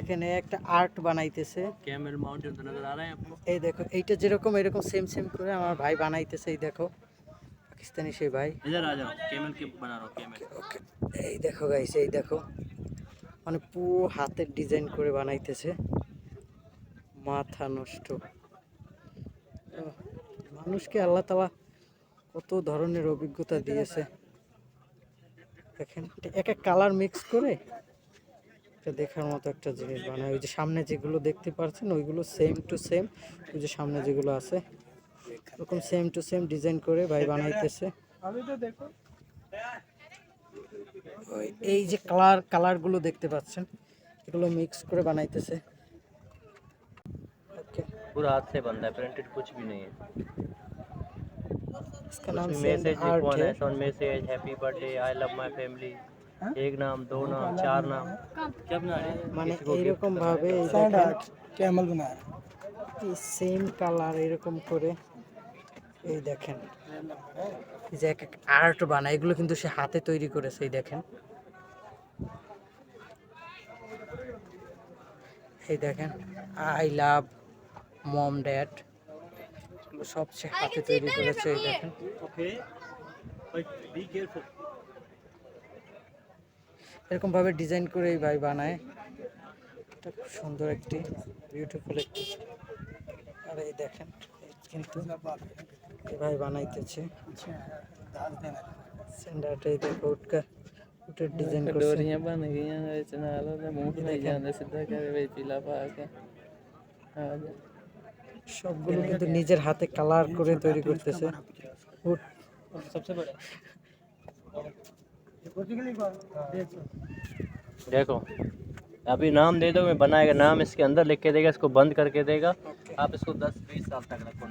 দেখেন এই একটা আর্ট বানাইতেছে कैमल माउंटेन तो नजर आ रहे हैं आपको এই দেখো এইটা যেরকম এরকম সেম সেম করে আমার ভাই বানাইতেছে এই দেখো পাকিস্তানি সেই ভাই इधर आ जाओ कैमल के बना रहा हूँ कैमल ওকে এই দেখো গাইস এই দেখো মানে পুরো হাতের ডিজাইন করে বানাইতেছে মাথা নষ্ট আহ, মানুষকে আল্লাহ তালা কত ধরনের অভিজ্ঞতা দিয়েছে দেখেন এটা এক এক কালার মিক্স করে এটা দেখার মতো একটা জিনিস বানায় ওই যে সামনে যেগুলো দেখতে পাচ্ছেন ওইগুলো সেম টু সেম ওই যে সামনে যেগুলো আছে এরকম সেম টু সেম ডিজাইন করে ভাই বানাইতেছে ওই এই যে কালার কালারগুলো দেখতে পাচ্ছেন এগুলো মিক্স করে বানাইতেছে ওকে पूरा हाथ से बनता है प्रिंटेड कुछ भी नहीं है इसका नाम उसमें सेंड मैसेज आर्ट लिखवाना है है सन message happy birthday I love my family এক নাম দো নাম চার নাম। কব না মানে এরকম ভাবে ক্যামেল বানায় সেম কালার এরকম করে। এই দেখেন। এই যে এক আর্ট বানায় এগুলো কিন্তু সে হাতে তৈরি করেছে এই দেখেন। এই দেখেন আই লাভ মম ড্যাড সবচেয়ে হাতে তৈরি করেছে এই দেখেন। ওকে বি কেয়ারফুল এরকমভাবে ডিজাইন করে এই ভাই বানায়। এটা খুব সুন্দর একটি বিউটিফুল একটি। আর এই দেখেন কিন্তু এই ভাই বানাইতেছে। সেন্ডারটাই দেখো উটকা উটের ডিজাইন করে डोरियां बन गई हैं ना आलू मुंह तो नहीं जाने सीधा कर भाई पीला पा के সবগুলো কিন্তু নিজের হাতে কালার করে তৈরি করতেছে। উট সবচেয়ে বড়। देखो, अभी नाम दे दो, मैं बनाएगा नाम इसके अंदर लिख के देगा, इसको बंद करके देगा। आप इसको 10 20 साल तक रखो।